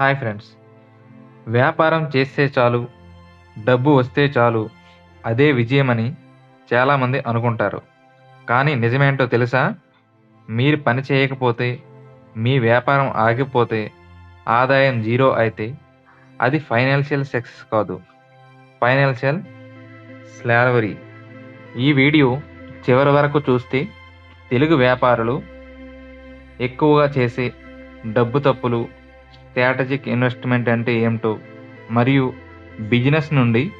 Hi friends. వ్యాపారం చేస్తే చాలు డబ్బు వస్తే చాలు అదే విజయమని చాలామంది అనుకుంటారు. కానీ నిజమేంటో తెలుసా? మీరు పని చేయకపోతే మీ వ్యాపారం ఆగిపోతే ఆదాయం జీరో అయితే అది ఫైనాన్షియల్ సక్సెస్ కాదు. Financial slavery. ఈ వీడియో చివరి వరకు చూస్తే తెలుగు వ్యాపారులు ఎక్కువగా చేసే డబ్బు తప్పులు స్ట్రాటజిక్ ఇన్వెస్ట్మెంట్ అంటే ఏమిటో మరియు బిజినెస్ నుండి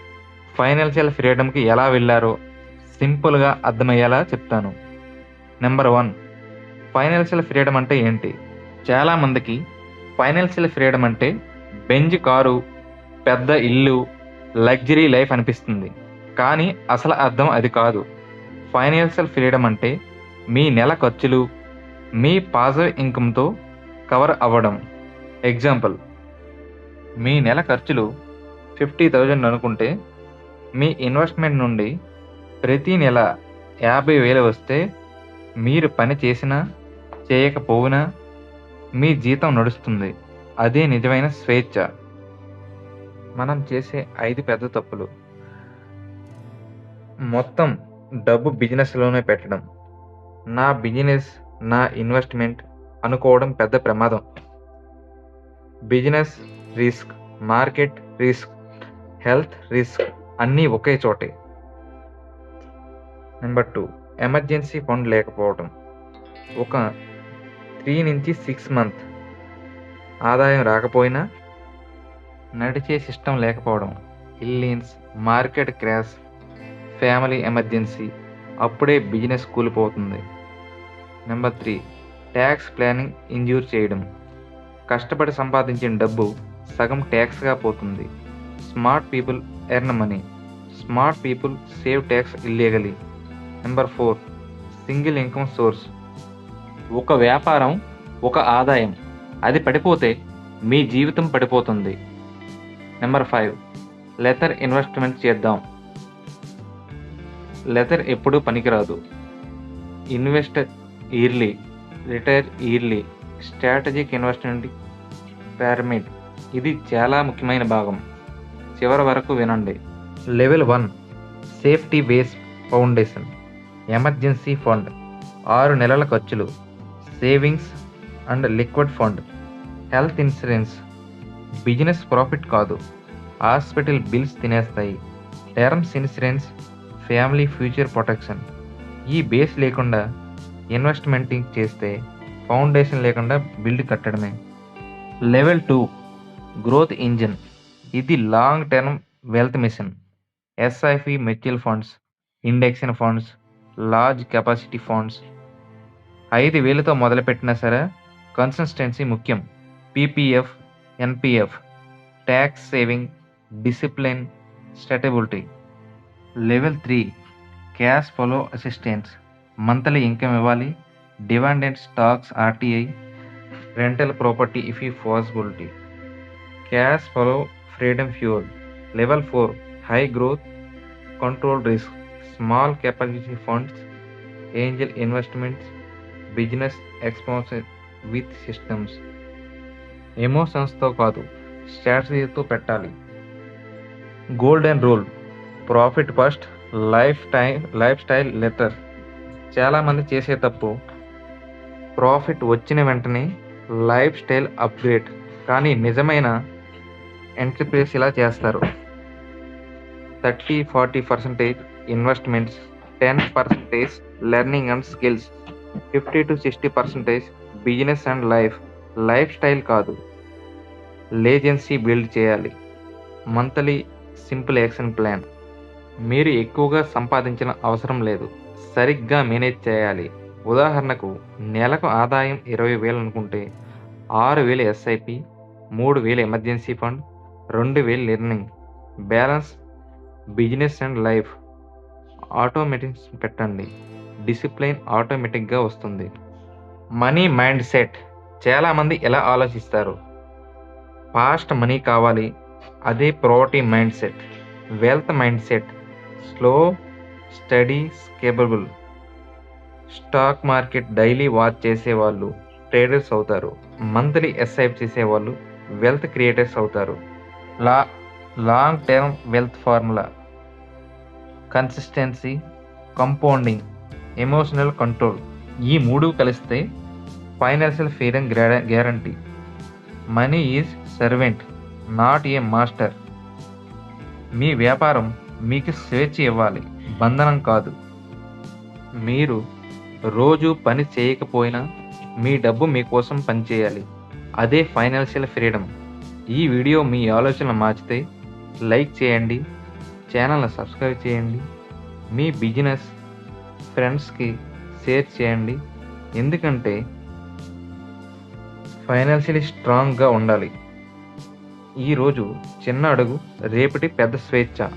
ఫైనాన్షియల్ ఫ్రీడమ్కి ఎలా వెళ్ళారో సింపుల్గా అర్థమయ్యేలా చెప్తాను. నెంబర్ వన్ ఫైనాన్షియల్ ఫ్రీడమ్ అంటే ఏంటి? చాలామందికి ఫైనాన్షియల్ ఫ్రీడమ్ అంటే బెంజ్ కారు పెద్ద ఇల్లు లగ్జరీ లైఫ్ అనిపిస్తుంది. కానీ అసలు అర్థం అది కాదు. ఫైనాన్షియల్ ఫ్రీడమ్ అంటే మీ నెల ఖర్చులు మీ పాజిటివ్ ఇన్కమ్తో కవర్ అవ్వడం. ఎగ్జాంపుల్ మీ నెల ఖర్చులు ఫిఫ్టీ థౌజండ్ అనుకుంటే మీ ఇన్వెస్ట్మెంట్ నుండి ప్రతి నెల యాభై వేలు వస్తే మీరు పని చేసినా చేయకపోయినా మీ జీతం నడుస్తుంది. అదే నిజమైన స్వేచ్ఛ. మనం చేసే ఐదు పెద్ద తప్పులు. మొత్తం డబ్బు బిజినెస్లోనే పెట్టడం. నా బిజినెస్ నా ఇన్వెస్ట్మెంట్ అనుకోవడం పెద్ద ప్రమాదం. Business risk market risk health risk అన్నీ ఒకే చోటే. నెంబర్ టూ ఎమర్జెన్సీ ఫండ్ లేకపోవడం ఒక త్రీ నుంచి సిక్స్ మంత్ ఆదాయం రాకపోయినా నడిచే సిస్టమ్ లేకపోవడం. Illness market crash family emergency అప్పుడే బిజినెస్ కూలిపోతుంది. నెంబర్ త్రీ ట్యాక్స్ ప్లానింగ్ ఇంజూర్ చేయడం. కష్టపడి సంపాదించిన డబ్బు సగం ట్యాక్స్గా పోతుంది. Smart people earn money smart people save tax illegally number four single income source ఒక వ్యాపారం ఒక ఆదాయం అది పడిపోతే మీ జీవితం పడిపోతుంది. నెంబర్ ఫైవ్ లెదర్ ఇన్వెస్ట్మెంట్ చేద్దాం. లెదర్ ఎప్పుడూ పనికిరాదు. Invest early retire early strategic investment pyramid ఇది చాలా ముఖ్యమైన భాగం. చివరి వరకు వినండి. Level one safety base foundation emergency fund ఆరు నెలల ఖర్చులు savings and liquid fund health insurance business profit కాదు hospital bills తినేస్తాయి terms insurance family future protection ఈ బేస్ లేకుండా ఇన్వెస్ట్మెంటింగ్ చేస్తే ఫౌండేషన్ లేకుండా build కట్టడమే. Level two growth engine. ఇది long term wealth mission. SIP mutual funds index funds large capacity funds. ఐదు వేలతో మొదలుపెట్టినా సరే కన్సిస్టెన్సీ ముఖ్యం. PPF NPF tax saving discipline stability level three cash flow assistance. Monthly income ఇవ్వాలి. Dividend stocks RTI rental property if ఈ possibility cash flow freedom fuel level four high growth control risk small capacity funds angel investments business expansion with systems ఎమోషన్స్తో కాదు స్ట్రాటజీతో పెట్టాలి. Golden rule profit first life time life style later చాలామంది చేసే తప్పు profit వచ్చిన వెంటనే life style upgrade. కానీ నిజమైన ఎంటర్ప్రైజ్ ఇలా చేస్తారు. Thirty forty percentage investments ten percentage learning and skills fifty to sixty percentage business and life life style కాదు. లేజెన్సీ బిల్డ్ చేయాలి. Monthly simple action plan. మీరు ఎక్కువగా సంపాదించిన అవసరం లేదు. సరిగ్గా మేనేజ్ చేయాలి. ఉదాహరణకు నెలకు ఆదాయం ఇరవై వేలు అనుకుంటే ఆరు వేలు ఎస్ఐపి మూడు వేలు ఎమర్జెన్సీ ఫండ్ రెండు వేలు learning balance business and life automatics పెట్టండి. డిసిప్లైన్ ఆటోమేటిక్గా వస్తుంది. మనీ మైండ్ సెట్ చాలామంది ఎలా ఆలోచిస్తారు? ఫాస్ట్ మనీ కావాలి. అదే poverty mind set wealth mind set slow steady scalable stock market daily watch చేసేవాళ్ళు. ట్రేడర్స్ అవుతారు. మంత్లీ ఎస్ఐప్ చేసేవాళ్ళు వెల్త్ క్రియేటర్స్ అవుతారు. లా long term wealth formula consistency compounding emotional control ఈ మూడు కలిస్తే financial freedom guarantee. Money is servant not a master. మీ వ్యాపారం మీకు స్వేచ్ఛ ఇవ్వాలి బంధనం కాదు. మీరు రోజు పని చేయకపోయినా మీ డబ్బు మీకోసం పనిచేయాలి. అదే ఫైనాన్షియల్ ఫ్రీడమ్. ఈ వీడియో మీ ఆలోచనలు మార్చితే లైక్ చేయండి ఛానల్ని సబ్స్క్రైబ్ చేయండి మీ బిజినెస్ ఫ్రెండ్స్కి షేర్ చేయండి. ఎందుకంటే ఫైనాన్షియలీ స్ట్రాంగ్గా ఉండాలి. ఈరోజు చిన్న అడుగు రేపటి పెద్ద స్వేచ్ఛ.